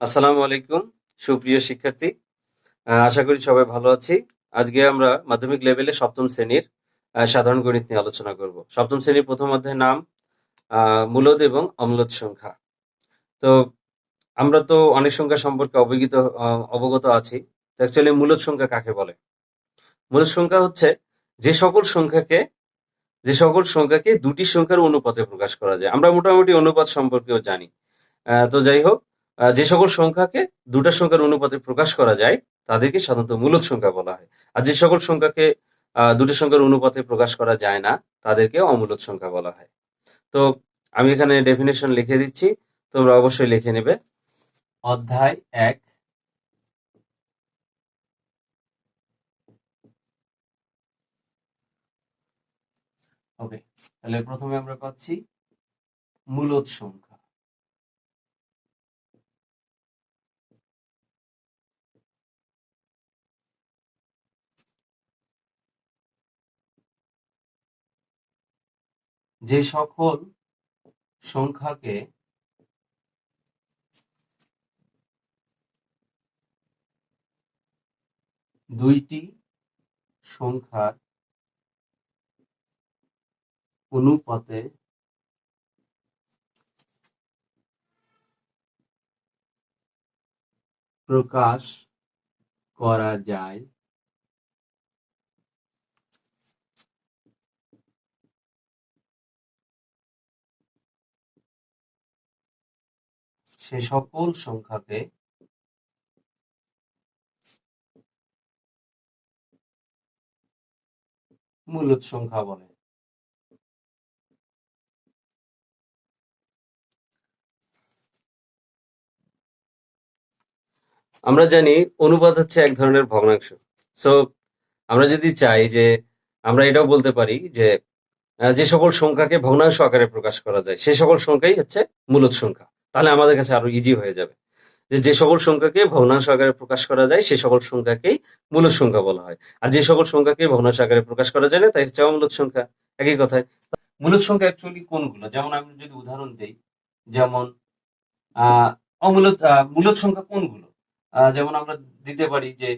আসসালামু আলাইকুম, সুপ্রিয় শিক্ষার্থী। আশা করি সবাই ভালো আছি। আজকে আমরা মাধ্যমিক লেভেলে সপ্তম শ্রেণির সাধারণ গণিত নিয়ে আলোচনা করব। সপ্তম শ্রেণির প্রথম অধ্যায়ের নাম মূলদ এবং অম্লদ সংখ্যা। তো আমরা তো অনেক সংখ্যা সম্পর্কে অবগত অবগত আছি। অ্যাকচুয়ালি মূলদ সংখ্যা কাকে বলে? মূলদ সংখ্যা হচ্ছে যে সকল সংখ্যাকে, যে সকল সংখ্যাকে দুটি সংখ্যার অনুপাতে প্রকাশ করা যায়। আমরা মোটামুটি অনুপাত সম্পর্কেও জানি। তো যাই হোক যে সকল সংখ্যাকে দুটা সংখ্যার অনুপাতে প্রকাশ করা যায়, তাদেরকে সাধারণত মূলদ সংখ্যা বলা হয়। আর যে সকল সংখ্যাকে দুটি সংখ্যার অনুপাতে প্রকাশ করা যায় না, তাদেরকে অমূলদ সংখ্যা বলা হয়। তো আমি এখানে ডেফিনেশন লিখে দিচ্ছি, তোমরা অবশ্যই লিখে নেবে। অধ্যায় এক। ওকে তাহলে প্রথমে আমরা পাচ্ছি মূলদ সংখ্যা। যে সকল সংখ্যাকে দুইটি সংখ্যার অনুপাতে প্রকাশ করা যায়। সে সকল সংখ্যাকে মূলদ সংখ্যা বলে। আমরা জানি অনুপাত হচ্ছে এক ধরনের ভগ্নাংশ। সো আমরা যদি চাই যে আমরা এটাও বলতে পারি যে যে সকল সংখ্যাকে ভগ্নাংশ আকারে প্রকাশ করা যায়, সে সকল সংখ্যাই হচ্ছে মূলদ সংখ্যা। তাহলে আমাদের কাছে আরও ইজি হয়ে যাবে। যে যে সকল সংখ্যাকে ভগ্নাংশ আকারে প্রকাশ করা যায় সে সকল সংখ্যাকেই মূলদ সংখ্যা বলা হয়। আর যে সকল সংখ্যাকে ভগ্নাংশ আকারে প্রকাশ করা যায় না তাই হচ্ছে অমূলদ সংখ্যা। একই কথায় মূলদ সংখ্যা অ্যাকচুয়ালি কোনগুলো? যেমন আমি যদি উদাহরণ দিই যেমন আহ অমূলদ আহ, মূলদ সংখ্যা কোনগুলো? যেমন আমরা দিতে পারি যে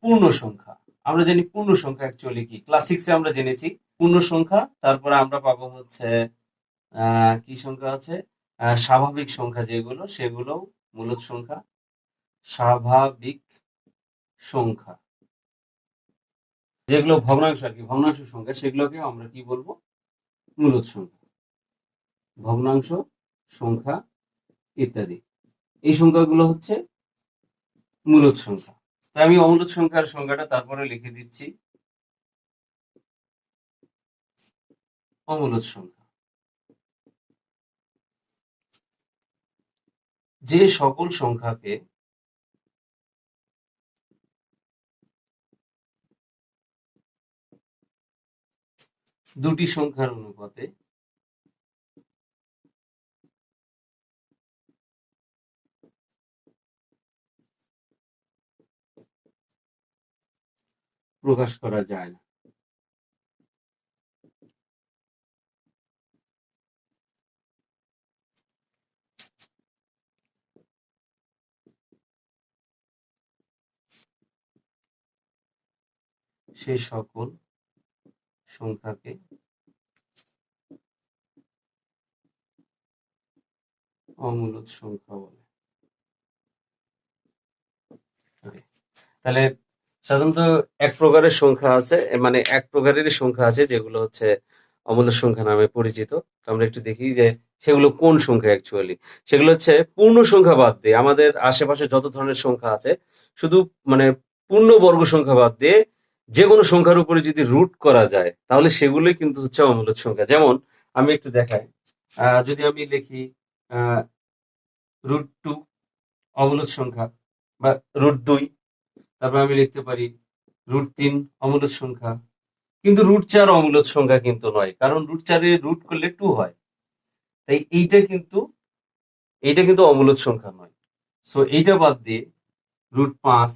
পূর্ণ সংখ্যা। আমরা জানি পূর্ণ সংখ্যা অ্যাকচুয়ালি কি? ক্লাস সিক্সে আমরা জেনেছি পূর্ণ সংখ্যা তারপরে আমরা পাবো হচ্ছে কি সংখ্যা আছে? স্বাভাবিক সংখ্যা যেগুলো সেগুলো মূলদ সংখ্যা। স্বাভাবিক সংখ্যা। যেগুলো ভগ্নাংশ আর কি, ভগ্নাংশ সংখ্যা, সেগুলোকে আমরা কি বলব? মূলদ সংখ্যা। ভগ্নাংশ, সংখ্যা ইত্যাদি। এই সংখ্যাগুলো হচ্ছে মূলদ সংখ্যা। তাই আমি অমূলদ সংখ্যার সংখ্যাটা তারপরে লিখে দিচ্ছি। অমূলদ সংখ্যা। যে সকল সংখ্যাকে দুটি সংখ্যার অনুপাতে প্রকাশ করা যায় না। সে সকল সংখ্যাকে অমূলদ সংখ্যা বলে। তাহলে সাধারণত এক প্রকারের সংখ্যা আছে মানে এক প্রকারেরই সংখ্যা আছে, যেগুলো হচ্ছে অমূলদ সংখ্যা নামে পরিচিত। আমরা একটু দেখি যে সেগুলো কোন সংখ্যা অ্যাকচুয়ালি সেগুলো হচ্ছে পূর্ণ সংখ্যা বাদ দিয়ে, আমাদের আশেপাশে যত ধরনের সংখ্যা আছে, শুধু মানে পূর্ণ বর্গ সংখ্যা বাদ দিয়ে যে কোনো সংখ্যার উপরে যদি রুট করা যায়, তাহলে সেগুলোই কিন্তু হচ্ছে অমূলদ সংখ্যা। যেমন আমি একটু দেখাই। যদি আমি লিখি রুট টু অমূলদ সংখ্যা, বা রুট দুই, তারপর আমি লিখতে পারি রুট তিন অমূলদ সংখ্যা। কিন্তু রুট চার অমূলদ সংখ্যা কিন্তু নয়, কারণ রুট চারে রুট করলে টু হয়। তাই এইটা কিন্তু এইটা কিন্তু অমূলদ সংখ্যা নয়। সো এইটা বাদ দিয়ে রুট পাঁচ,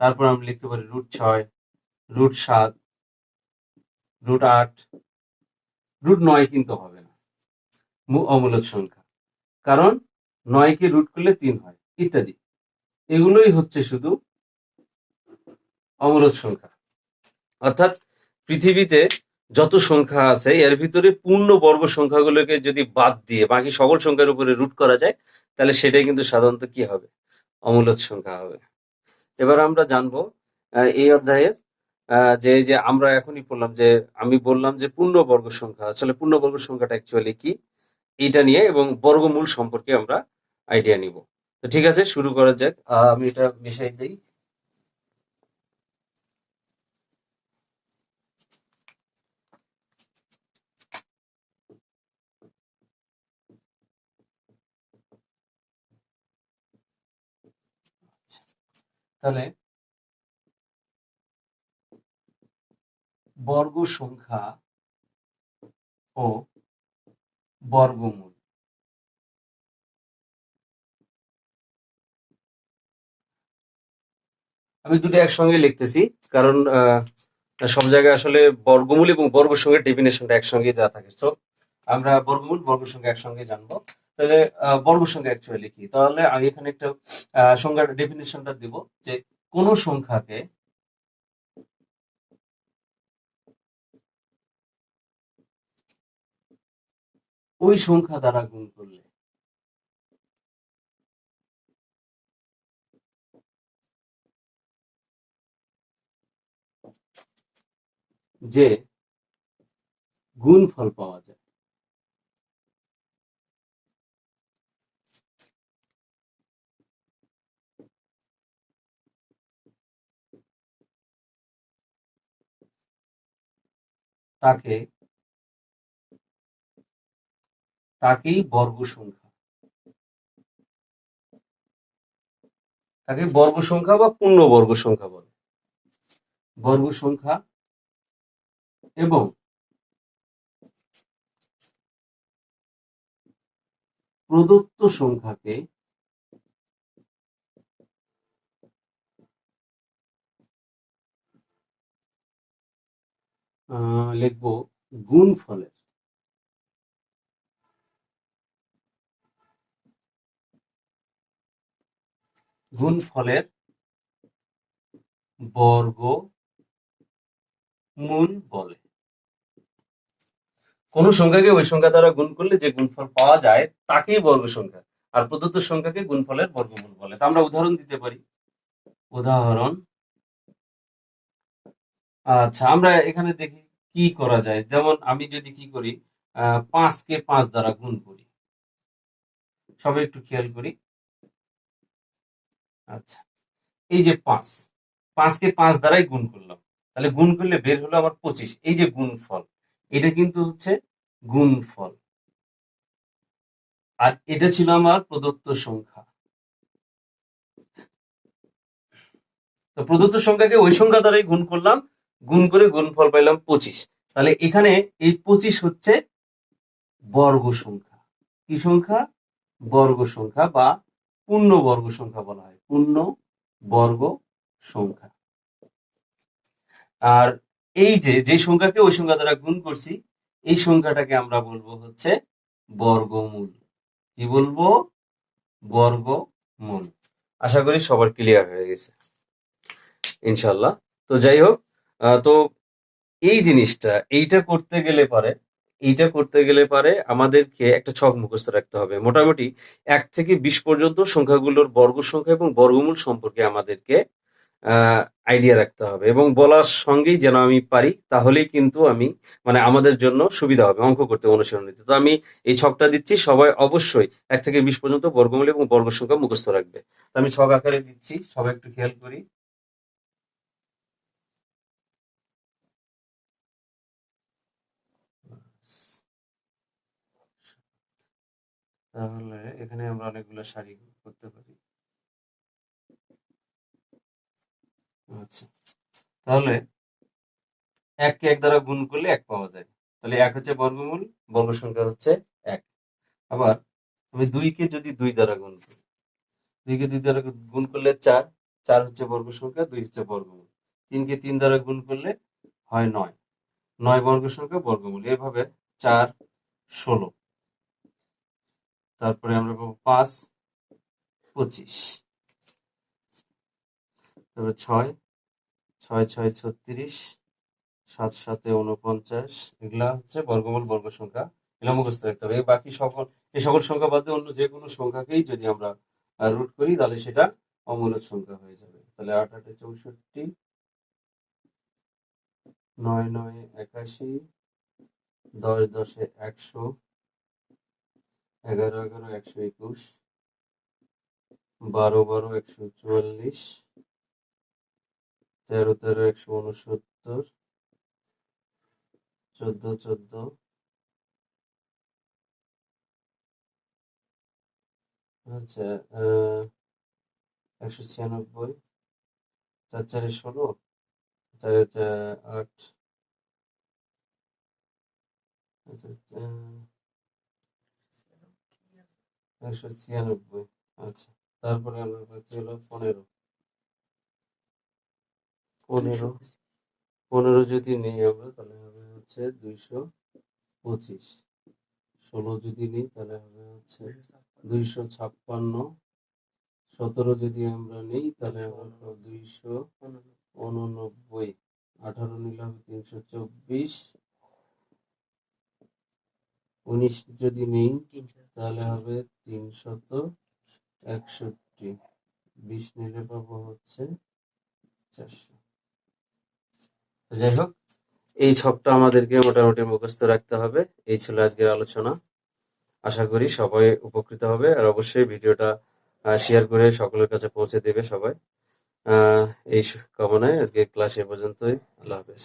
তারপর আমি লিখতে পারি রুট ছয় রুট সাত, রুট আট, রুট নয় কিন্তু হবে না। অমূলদ সংখ্যা। কারণ নয়কে রুট করলে তিন হয়, ইত্যাদি। এগুলোই হচ্ছে শুধু অমূলদ সংখ্যা। অর্থাৎ পৃথিবীতে যত সংখ্যা আছে, এর ভিতরে পূর্ণ বর্গ সংখ্যাগুলোকে যদি বাদ দিয়ে বাকি সকল সংখ্যার উপরে রুট করা যায়, তাহলে সেটাই কিন্তু সাধারণত কি হবে? অমূলদ সংখ্যা হবে। এবার আমরা জানব এই অধ্যায়ের যে যে আমরা এখনই পড়লাম যে, আমি বললাম যে পূর্ণবর্গ সংখ্যা। আসলে পূর্ণবর্গ সংখ্যাটা অ্যাকচুয়ালি কি? এটা নিয়ে এবং বর্গমূল সম্পর্কে আমরা আইডিয়া নিব। তো ঠিক আছে, শুরু করা যাক। আমি এটা মিশাই দিই। তাহলে বর্গ সংখ্যা ও বর্গমূল। আমি দুটো একসঙ্গে লিখতেছি, কারণ সব জায়গায় আসলে বর্গমূল এবং বর্গ সংখ্যার ডেফিনেশনটা একসঙ্গে দেওয়া থাকে। তো আমরা বর্গমূল বর্গ সংখ্যা একসঙ্গে জানব। তাহলে বর্গ সংখ্যা অ্যাকচুয়ালি কি তাহলে আমি এখানে একটা সংখ্যার ডেফিনেশনটা দিব যে কোন সংখ্যাকে ওই সংখ্যা দ্বারা গুণ করলে। যে গুণফল পাওয়া যায়। তাকে তাকেই বর্গ সংখ্যা তাকে বর্গ সংখ্যা বা পূর্ণ বর্গ সংখ্যা বলে। বর্গ সংখ্যা এবং প্রদত্ত সংখ্যাকে লিখব গুণফলের। গুণফলের বর্গ মূল বলে। কোন সংখ্যাকে ওই সংখ্যা দ্বারা গুণ করলে যে গুণফল পাওয়া যায়, তাকেই বর্গ সংখ্যা। আর প্রদত্ত সংখ্যাকে গুণফলের বর্গমূল বলে। তা আমরা উদাহরণ দিতে পারি। উদাহরণ। আচ্ছা আমরা এখানে দেখি কি করা যায়। যেমন আমি যদি কি করি, আহ, পাঁচকে পাঁচ দ্বারা গুণ করি। সবাই একটু খেয়াল করি। আচ্ছা। এই যে পাঁচ, পাঁচকে পাঁচ দ্বারাই গুণ করলাম। তাহলে গুণ করলে বের হলো আমার পঁচিশ। এই যে গুণফল, এটা কিন্তু হচ্ছে গুণফল। আর এটা ছিল আমার প্রদত্ত সংখ্যা। তো প্রদত্ত সংখ্যাকে ওই সংখ্যা দ্বারাই গুণ করলাম, গুণ করে গুণফল পাইলাম পঁচিশ। তাহলে এখানে এই পঁচিশ হচ্ছে বর্গ সংখ্যা। কি সংখ্যা? বর্গ সংখ্যা বা পূর্ণ বর্গ সংখ্যা বলা হয়। পূর্ণ বর্গ সংখ্যা। আর এই যে যে সংখ্যাকে ওই সংখ্যা দ্বারা গুণ করছি, এই সংখ্যাটাকে আমরা বলব হচ্ছে বর্গমূল। কি বলব? বর্গমূল। আশা করি সবার ক্লিয়ার হয়ে গেছে। ইনশাল্লাহ তো যাই হোক তো এই জিনিসটা, এইটা করতে গেলে পারে এইটা করতে গেলে পারে আমাদেরকে একটা ছক মুখস্থ রাখতে হবে। মোটামুটি এক থেকে বিশ পর্যন্ত সংখ্যাগুলোর বর্গ সংখ্যা এবং বর্গমূল সম্পর্কে আমাদেরকে আইডিয়া রাখতে হবে এবং বলার সঙ্গেই যেন আমি পারি, তাহলেই কিন্তু আমি মানে আমাদের জন্য সুবিধা হবে অঙ্ক করতে অনুসরণ নিতে। তো আমি এই ছকটা দিচ্ছি, সবাই অবশ্যই এক থেকে বিশ পর্যন্ত বর্গমূল এবং বর্গ সংখ্যা মুখস্থ রাখবে। আমি ছক আকারে দিচ্ছি, সবাই একটু খেয়াল করি। তাহলে এখানে আমরা অনেকগুলো সারি করতে পারি। আচ্ছা তাহলে এককে এক দ্বারা গুণ করলে এক পাওয়া যায়। তাহলে এক হচ্ছে বর্গমূল, বর্গ সংখ্যা হচ্ছে এক। আবার আমি দুইকে যদি দুই দ্বারা গুণ করি, দুইকে দুই দ্বারা গুণ করলে চার চার হচ্ছে বর্গ সংখ্যা, দুই হচ্ছে বর্গমূল। তিনকে তিন দ্বারা গুণ করলে হয় নয়। নয় বর্গ সংখ্যা, বর্গমূল। এভাবে চার, ষোলো। তারপরে আমরা পাবো পাঁচ, পঁচিশ। তারপর ছয় ছয় ছয়, ছত্রিশ, সাত, সাতে উনপঞ্চাশ এগুলা হচ্ছে বর্গমূল বর্গ সংখ্যা। এগুলা মুখস্থ রাখতে হবে। বাকি সকল এই সকল সংখ্যা বাদে অন্য যে কোনো সংখ্যাকেই যদি আমরা রুট করি, তাহলে সেটা অমূলক সংখ্যা হয়ে যাবে। তাহলে আট, আটে চৌষট্টি, নয় নয়, একাশি, দশ, দশে একশো এগারো এগারো একশো একুশ বারো বারো একশো চুয়াল্লিশ তেরো তেরো একশো উনসত্তর চোদ্দ চোদ্দ আচ্ছা একশো ছিয়ানব্বই চার চারে ষোলো চারে আট আচ্ছা আহ, একশো ছিয়ানব্বই আচ্ছা। তারপরে আমরা পাচ্ছি হলো পনেরো। পনেরো। পনেরো যদি নেই আমরা, তাহলে হবে হচ্ছে দুইশো পঁচিশ। ষোলো যদি নিই, তাহলে হবে হচ্ছে দুইশো ছাপ্পান্ন। সতেরো যদি আমরা নিই, তাহলে হবে দুইশো উননব্বই। আঠারো নিলে হবে তিনশো চব্বিশ। উনিশ যদি নেই, তাহলে হবে তিনশত একষট্টি। বিশ নিলে পাবো হচ্ছে চারশো। যাই হোক, এই ছকটা আমাদেরকে মোটামুটি মুখস্থ রাখতে হবে। এই ছিল আজকের আলোচনা। আশা করি সবাই উপকৃত হবে আর অবশ্যই ভিডিওটা শেয়ার করে সকলের কাছে পৌঁছে দেবে সবাই। এই কামনায় আজকে ক্লাস এ পর্যন্তই। আল্লাহ হাফেজ।